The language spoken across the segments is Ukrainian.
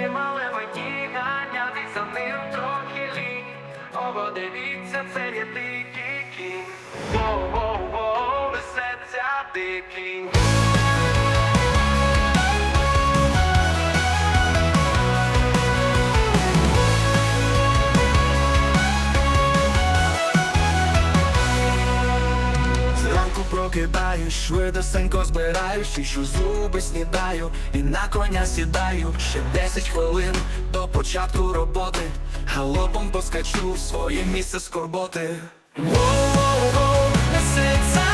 Коли малеваті ганяти за ним трохи лі Ого, дивіться, це є дикий кінь Воу-воу-воу, несеться дикий кінь. Зранку прокидаюсь, швидесенько збираюсь, чищу зуби снідаю і на коня сідаю ще 10 хвилин до початку роботи. Галопом поскачу в своє місце скорботи. Воу-воу-воу, несеться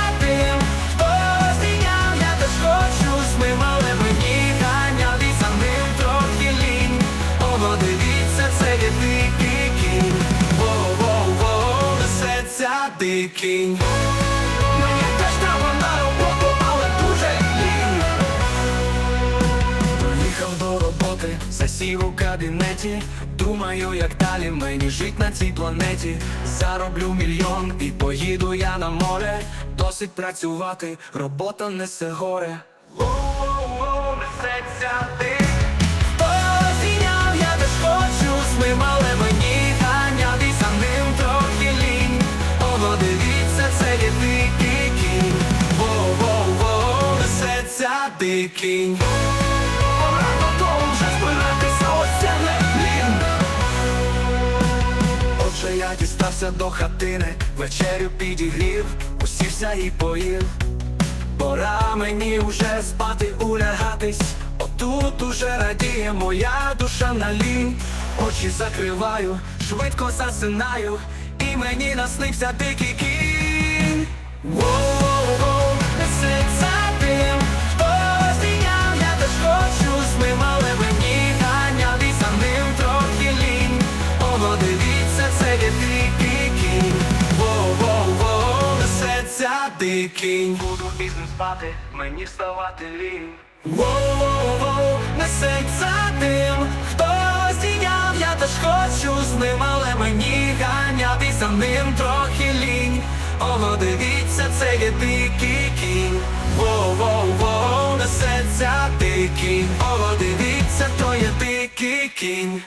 хто засів у кабінеті. Думаю, як далі мені жить на цій планеті. Зароблю мільйон і поїду я на море. Досить працювати, робота несе горе. Несеться ти. Хто дістався до хатини, вечерю підігрів, усівся і поїв. Пора мені уже спати, улягатись. Отут уже радіє моя душа на лінь Очі закриваю, швидко засинаю І мені наснився дикий кінь несеться дикий Буду пізно спати, мені вставати лінь Воу-воу-воу, несеться дим Хто здійняв, я теж хочу з ним Але мені ганяв і за ним трохи лінь. Ого, дивіться, це є дикий кінь. Воу-воу-воу, несеться дикий Ого, дивіться, то є дикий кінь